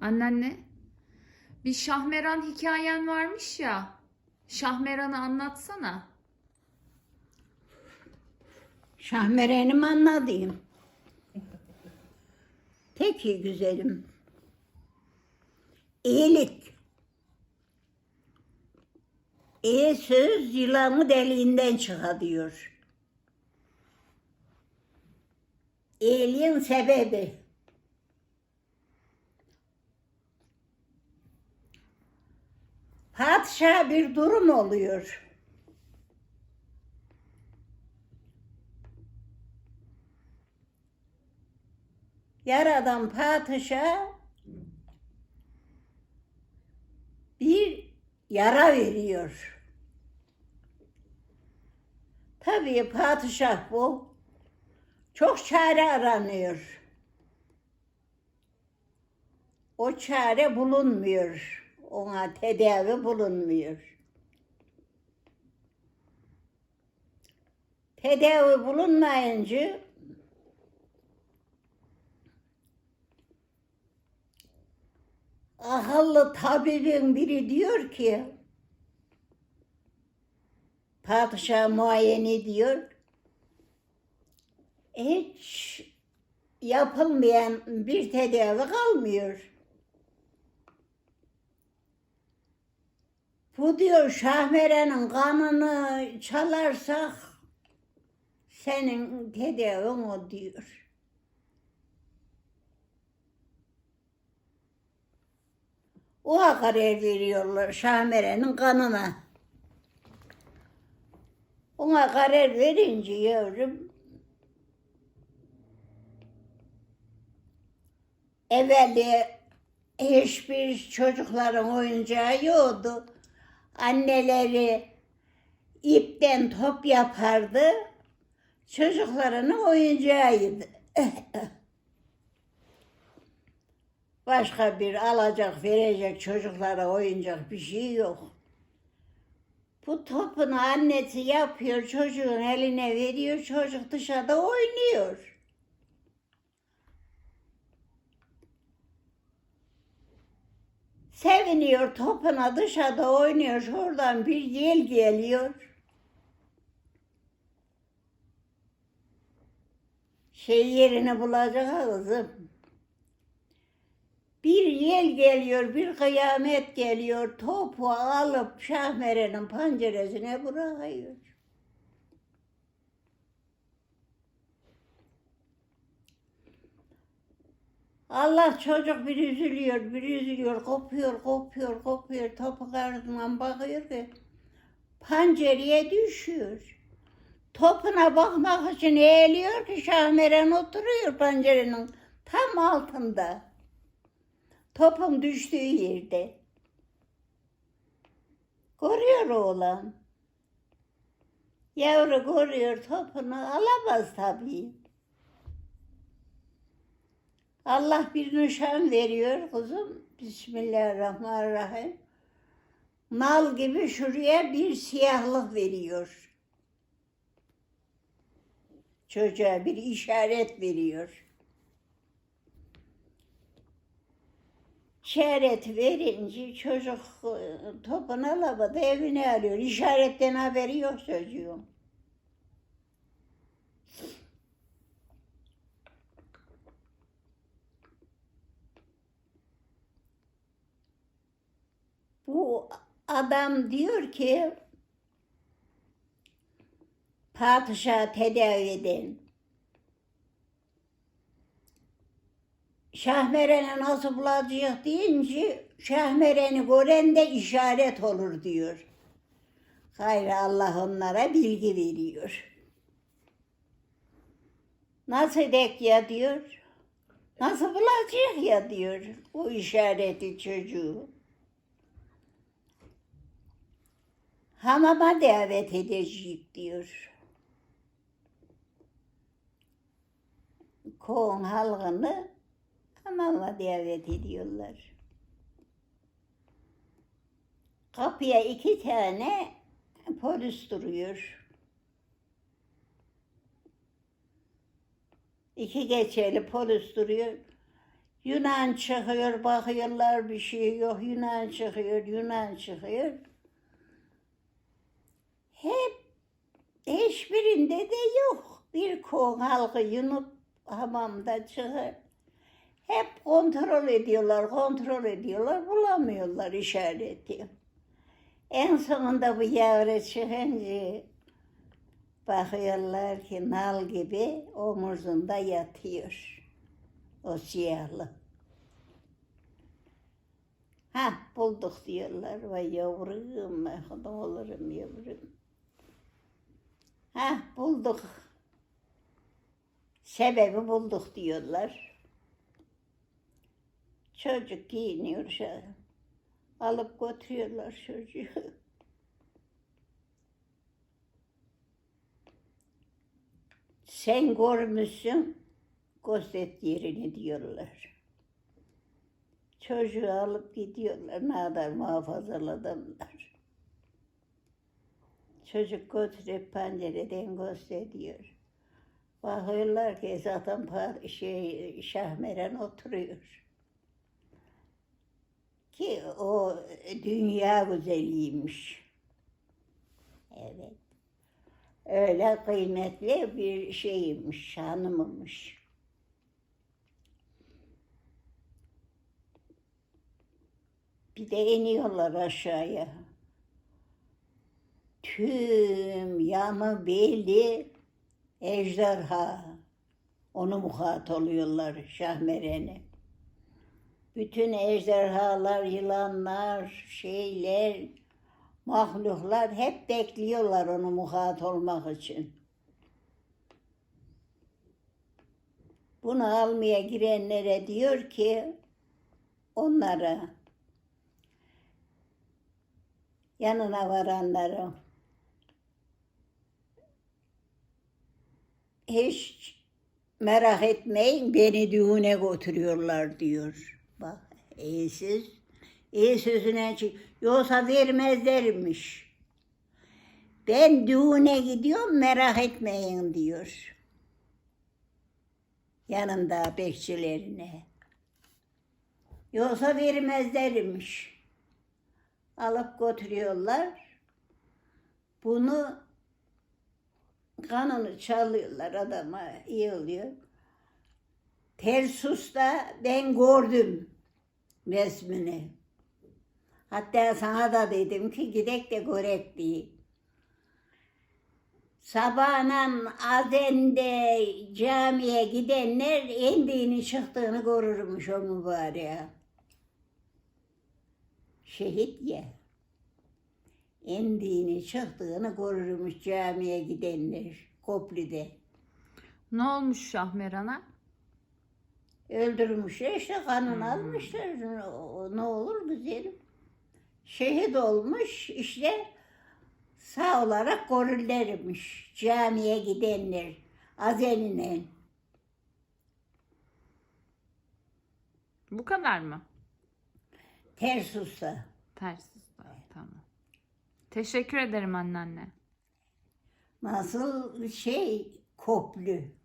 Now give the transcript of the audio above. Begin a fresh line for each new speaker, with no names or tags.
Anneanne, bir Şahmeran hikayen varmış ya. Şahmeran'ı anlatsana.
Şahmeren'im anladığım. Peki güzelim. İyilik. İyi söz yılanı deliğinden çıkarıyor. İyiliğin sebebi. Padişah bir durum oluyor. Yaradan padişah bir yara veriyor. Tabii padişah bu. Çok çare aranıyor. O çare bulunmuyor. Ona tedavi bulunmuyor. Tedavi bulunmayınca akıllı tabibin biri diyor ki padişah muayene ediyor. Hiç yapılmayan bir tedavi kalmıyor. Bu diyor Şahmere'nin kanını çalarsak senin tedavin o diyor. Ona karar veriyorlar Şahmere'nin kanına. Ona karar verince yavrum evveli hiçbir çocukların oyuncağı yoktu. Anneleri ipten top yapardı. Çocuklarının oyuncağıydı. Başka bir alacak verecek çocuklara oyuncak bir şey yok. Bu topun annesi yapıyor çocuğun eline veriyor çocuk dışarıda oynuyor. Seviniyor topuna dışarıda oynuyor şuradan bir yel geliyor. Şey yerini bulacak kızım. Bir yel geliyor, bir kıyamet geliyor. Topu alıp Şahmere'nin penceresine bırakıyor. Allah çocuk bir üzülüyor, bir üzülüyor, kopuyor, kopuyor, kopuyor. Topu ardından bakıyor ki pencereye düşüyor. Topuna bakmak için eğiliyor ki Şahmeren oturuyor pencerenin tam altında. Topun düştüğü yerde. Görüyor oğlan. Yavru görüyor topunu alamaz tabii. Allah bir nişan veriyor kızım. Bismillahirrahmanirrahim. Mal gibi şuraya bir siyahlık veriyor. Çocuğa bir işaret veriyor. İşaret verince çocuk e, topunu alamadı evine alıyor. İşaretten haberi yok çocuğun. Bu adam diyor ki padişah tedavi edin. Şahmeren'i nasıl bulacak deyince Şahmeren'i gören de işaret olur diyor. Hayır Allah onlara bilgi veriyor. Nasıl edek ya diyor. Nasıl bulacak ya diyor o işareti çocuğu. Hamama davet edecek diyor. Koğun halkını hamama davet ediyorlar. Kapıya iki tane polis duruyor. İki geçeli polis duruyor. Yunan çıkıyor, bakıyorlar bir şey yok. Yunan çıkıyor, Yunan çıkıyor. Hep hiçbirinde de yok. Bir kol halkı yunup hamamda çıkar. Hep kontrol ediyorlar, kontrol ediyorlar, bulamıyorlar işareti. En sonunda bu yavru çıkınca bakıyorlar ki nal gibi omuzunda yatıyor. O siyahlı. Ha bulduk diyorlar. Vay yavrum, ne olurum yavrum. Ha bulduk. Sebebi bulduk diyorlar. Çocuk giyiniyor şu Alıp götürüyorlar çocuğu. Sen görmüşsün, göster yerini diyorlar. Çocuğu alıp gidiyorlar, ne kadar muhafazalı adamlar. Çocuk götürüp pencereden gösteriyor. Bakıyorlar ki zaten şey, Şahmeren oturuyor. Ki o dünya güzeliymiş. Evet. Öyle kıymetli bir şeymiş, hanımmış. Bir de iniyorlar aşağıya. Tüm yanı belli ejderha. Onu muhat oluyorlar Şahmeren'e. Bütün ejderhalar, yılanlar, şeyler, mahluklar hep bekliyorlar onu muhat olmak için. Bunu almaya girenlere diyor ki onlara yanına varanlara hiç merak etmeyin beni düğüne götürüyorlar diyor. Bak iyisiz. İyi sözüne çık. Yoksa vermezlermiş. Ben düğüne gidiyorum merak etmeyin diyor. Yanında bekçilerine. Yoksa vermezlermiş. Alıp götürüyorlar. Bunu kanını çalıyorlar adama iyi oluyor. Tersus'ta ben gördüm resmini. Hatta sana da dedim ki gidek de görek diye. Sabahın azende camiye gidenler indiğini çıktığını görürmüş o mübareğe. Şehit ya. İndiğini çıktığını görürmüş camiye gidenler Kopli'de.
Ne olmuş Şahmeran'a?
Öldürmüşler işte kanını almışlar. O- Ne olur güzelim. Şehit olmuş işte sağ olarak görürlermiş camiye gidenler azeline.
Bu kadar mı?
Ters usta.
Tersiz. Tamam. Teşekkür ederim anneanne.
Nasıl şey koplu.